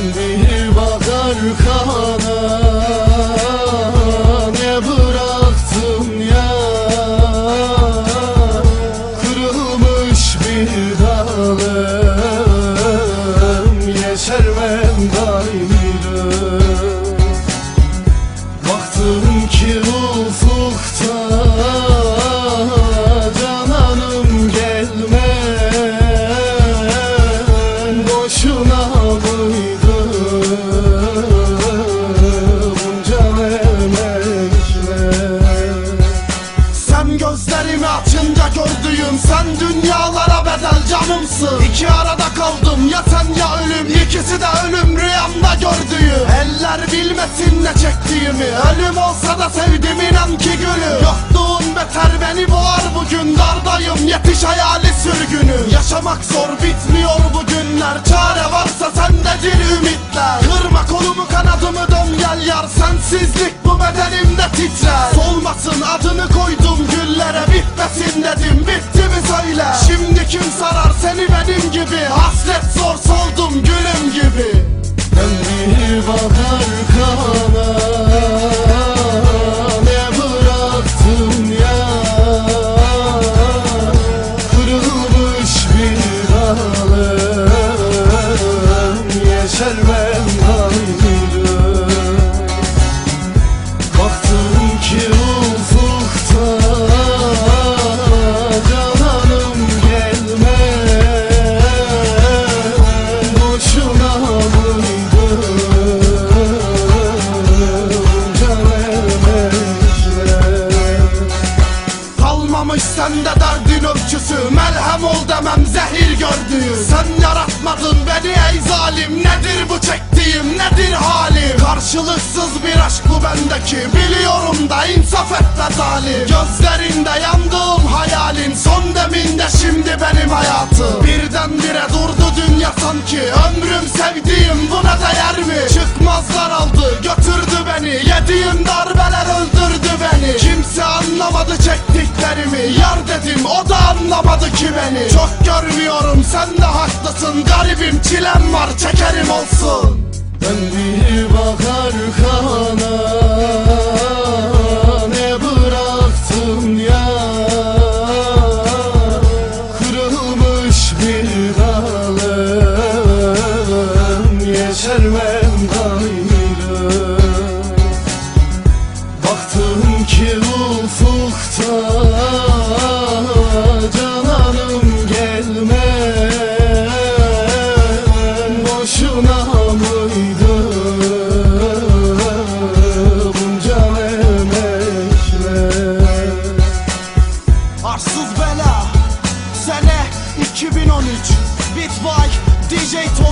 Bir bak arkana Ne bıraktın ya? Kırılmış bir dalım Yeşermem gayrı Baktım ki ufukta Cananım gelme Boşuna mıydı canımsın İki arada kaldım ya sen ya ölüm. İkisi de ölüm rüyamda gördüğüm. Eller bilmesin ne çektiğimi. Ölüm olsa da sevdim inan ki gülüm. Yokluğun beter beni boğar bugün. Dardayım yetiş hayali sürgünü Yaşamak zor bitmiyor bu günler. Çare varsa sendedir ümitler. Kırma kolumu kanadımı dön gel yar. Sensizlik bu bedenimde seni benim gibi Hasret zor bendeki Biliyorum da insaf et be zalim. Gözlerinde yandığım hayalin Son deminde şimdi benim hayatım. Birdenbire durdu dünya sanki. Ömrüm sevdiğim buna değer mi? Çıkmazlar aldı götürdü beni. Yediğim darbeler öldürdü beni. Kimse anlamadı çektiklerimi. Yar dedim o da anlamadı ki beni. Çok görmüyorum sen de haklısın. Garibim çilem var çekerim olsun. Dön geçer mevdayıyla Baktım ki ufukta cananım gelme Boşuna mıydı? Bunca emekle Arsız Bela. Sene 2013 Bitbike DJ Tom.